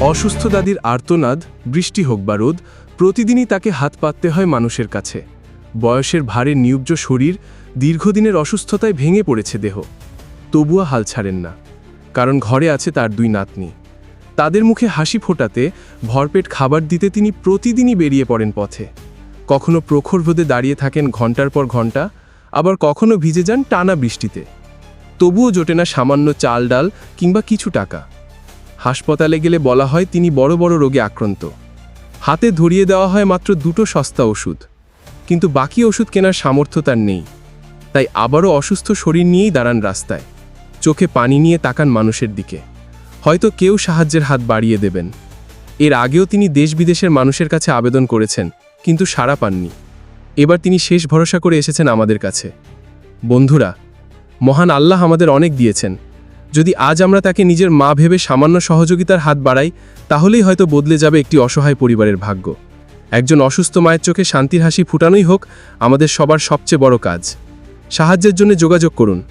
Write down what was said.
অসুস্থ দাদির আর্তনাদ, বৃষ্টি হোক বা রোদ, প্রতিদিনই তাকে হাত পাততে হয় মানুষের কাছে। বয়সের ভারে নিউব্জ শরীর, দীর্ঘদিনের অসুস্থতায় ভেঙে পড়েছে দেহ। তবুও হাল ছাড়েন না। কারণ ঘরে আছে তার দুই নাতনি। তাদের মুখে হাসি ফোটাতে, ভরপেট খাবার দিতে তিনি প্রতিদিনই বেরিয়ে পড়েন পথে। কখনো প্রখর রোদে দাঁড়িয়ে থাকেন ঘণ্টার পর ঘণ্টা আবার কখনো ভিজে যান টানা বৃষ্টিতে। তবুও জোটে না সামান্য চাল ডাল কিংবা কিছু টাকা। হাসপাতালে গেলে বলা হয় তিনি বড় বড় রোগে আক্রান্ত। হাতে ধরিয়ে দেওয়া হয় মাত্র দুটো সস্তা ওষুধ। কিন্তু বাকি ওষুধ কেনার সামর্থ্য তার নেই। তাই আবারও অসুস্থ শরীর নিয়েই দাঁড়ান রাস্তায়। চোখে পানি নিয়ে তাকান মানুষের দিকে। হয়তো কেউ সাহায্যের হাত বাড়িয়ে দেবেন। এর আগেও তিনি দেশ বিদেশের মানুষের কাছে আবেদন করেছেন, কিন্তু সাড়া পাননি। এবার তিনি শেষ ভরসা করে এসেছেন আমাদের কাছে। বন্ধুরা, মহান আল্লাহ আমাদের অনেক দিয়েছেন। যদি আজ আমরা তাকে নিজের মা ভেবে সামান্য সহযোগিতার হাত বাড়াই, তাহলেই হয়তো বদলে যাবে একটি অসহায় পরিবারের ভাগ্য। একজন অসুস্থ মায়ের চোখে শান্তির হাসি ফুটানোই হোক আমাদের সবার সবচেয়ে বড় কাজ। সাহায্যের জন্য যোগাযোগ করুন।